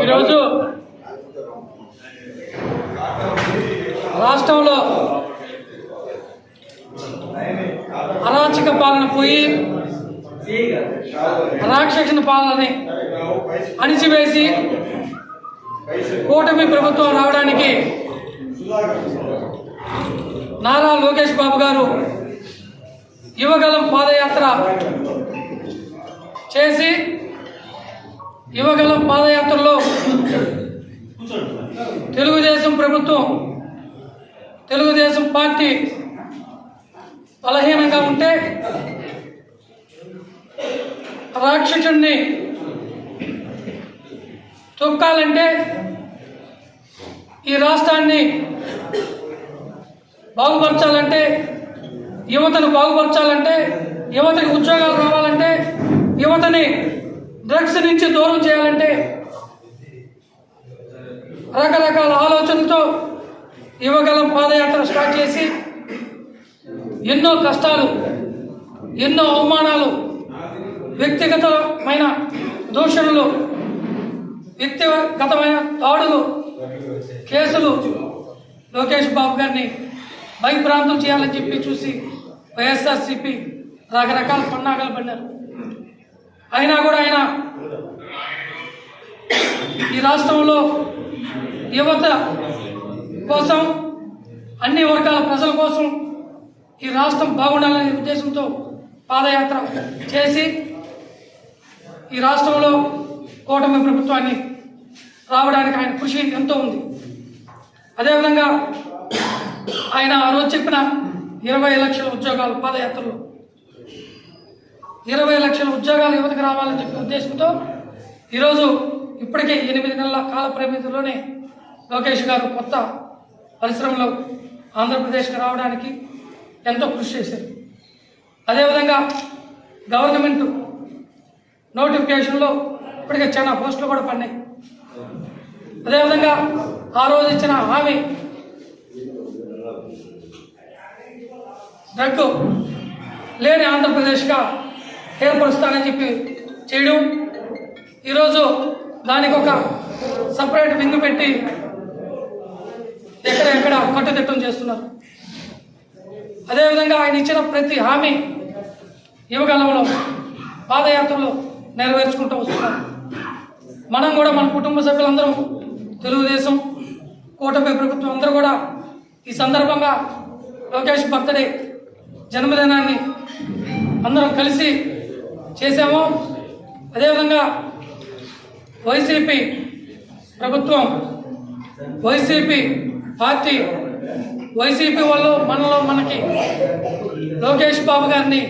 ఈరోజు రాష్ట్రంలో అరాచక పాలన పోయి రాక్షసుని పాలనని అణిచివేసి కూటమి ప్రభుత్వం రావడానికి నారా లోకేష్ బాబు గారు యువగలం పాదయాత్ర చేసి యువగలం పాదయాత్రలో తెలుగుదేశం ప్రభుత్వం తెలుగుదేశం పార్టీ బలహీనంగా ఉంటే రాక్షసుణ్ణి తొక్కాలంటే ఈ రాష్ట్రాన్ని బాగుపరచాలంటే యువతను బాగుపరచాలంటే యువతకి ఉద్యోగాలు రావాలంటే యువతని డ్రగ్స్ నుంచి దూరం చేయాలంటే రకరకాల ఆలోచనలతో యువగలం పాదయాత్ర స్టార్ట్ చేసి ఎన్నో కష్టాలు ఎన్నో అవమానాలు వ్యక్తిగతమైన దూషణలు వ్యక్తిగతమైన దాడులు కేసులు. లోకేష్ బాబు గారిని భయభ్రాంతం చేయాలని చెప్పి చూసి వైఎస్ఆర్సిపి రకరకాల పన్నాగాలు పడినారు అయినా కూడా ఆయన ఈ రాష్ట్రంలో యువత కోసం అన్ని వర్గాల ప్రజల కోసం ఈ రాష్ట్రం బాగుండాలనే ఉద్దేశంతో పాదయాత్ర చేసి ఈ రాష్ట్రంలో కూటమి ప్రభుత్వాన్ని రావడానికి ఆయన కృషి ఎంతో ఉంది. అదేవిధంగా ఆయన ఆ రోజు చెప్పిన ఇరవై లక్షల ఉద్యోగాలు పాదయాత్రలు. ఇరవై లక్షల ఉద్యోగాలు యువతకు రావాలని చెప్పే ఉద్దేశంతో ఈరోజు ఇప్పటికే ఎనిమిది నెలల కాల పరిమితిలోనే లోకేష్ గారు కొత్త పరిశ్రమలో ఆంధ్రప్రదేశ్కి రావడానికి ఎంతో కృషి చేశారు. అదేవిధంగా గవర్నమెంట్ నోటిఫికేషన్లో ఇప్పటికే చాలా పోస్టులు కూడా పడినాయి. అదేవిధంగా ఆ రోజు ఇచ్చిన హామీ. డ్రగ్ లేని ఆంధ్రప్రదేశ్గా ఏర్పరుస్తానని చెప్పి చేయడం. ఈరోజు దానికి ఒక సపరేట్ వింగ్ పెట్టి ఎక్కడెక్కడ కట్టుదిట్టం చేస్తున్నారు. అదేవిధంగా ఆయన ఇచ్చిన ప్రతి హామీ యువకాలంలో పాదయాత్రలో నెరవేర్చుకుంటూ వస్తున్నారు. మనం కూడా మన కుటుంబ సభ్యులందరం తెలుగుదేశం కూటమి ప్రభుత్వం అందరూ కూడా ఈ సందర్భంగా లోకేష్ బర్త్డే జన్మదినాన్ని అందరం కలిసి చేశాము. అదేవిధంగా వైసీపీ ప్రభుత్వం వైసీపీ పార్టీ వైసీపీ వాళ్ళు మనలో మనకి లోకేష్ బాబు గారిని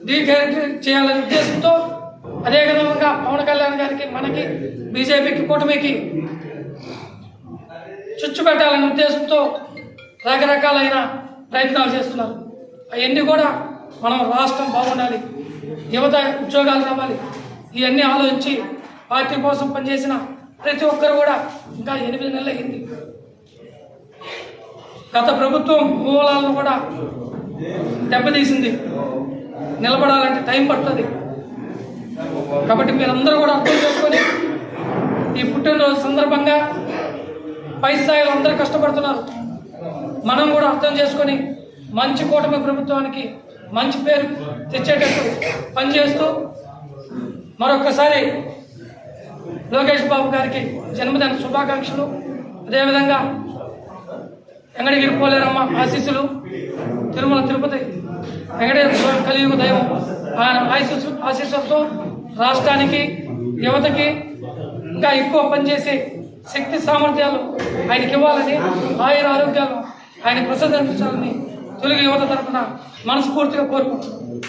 డీక్యారెక్టర్ చేయాలనే ఉద్దేశంతో అదే విధంగా పవన్ కళ్యాణ్ గారికి మనకి బీజేపీకి కూటమికి చుచ్చు పెట్టాలనే ఉద్దేశంతో రకరకాలైన ప్రయత్నాలు చేస్తున్నారు. అవన్నీ కూడా మనం రాష్ట్రం బాగుండాలి యువత ఉద్యోగాలు రావాలి ఇవన్నీ ఆలోచించి పార్టీ కోసం పనిచేసిన ప్రతి ఒక్కరు కూడా ఇంకా ఎనిమిది నెలలు అయింది. గత ప్రభుత్వం మూలాలను కూడా దెబ్బతీసింది. నిలబడాలంటే టైం పడుతుంది. కాబట్టి మీరందరూ కూడా అర్థం చేసుకొని ఈ పుట్టినరోజు సందర్భంగా పై స్థాయిలో అందరూ కష్టపడుతున్నారు. మనం కూడా అర్థం చేసుకొని మంచి కూటమి ప్రభుత్వానికి మంచి పేరు తెచ్చేటట్టు పనిచేస్తూ మరొకసారి లోకేష్ బాబు గారికి జన్మదిన శుభాకాంక్షలు. అదేవిధంగా వెంకటగిరి పోలేరమ్మ ఆశీస్సులు తిరుమల తిరుపతి వెంకటేశ్వర స్వామి కలియుగ దైవం ఆయన ఆశీస్సు ఆశీస్సులతో రాష్ట్రానికి యువతకి ఇంకా ఎక్కువ పనిచేసి శక్తి సామర్థ్యాలు ఆయనకి ఇవ్వాలని ఆయుర ఆరోగ్యాలు ఆయన ప్రసాదించాలని తెలుగు యువత తరఫున మనస్ఫూర్తిగా కోరుకుంటున్నాను.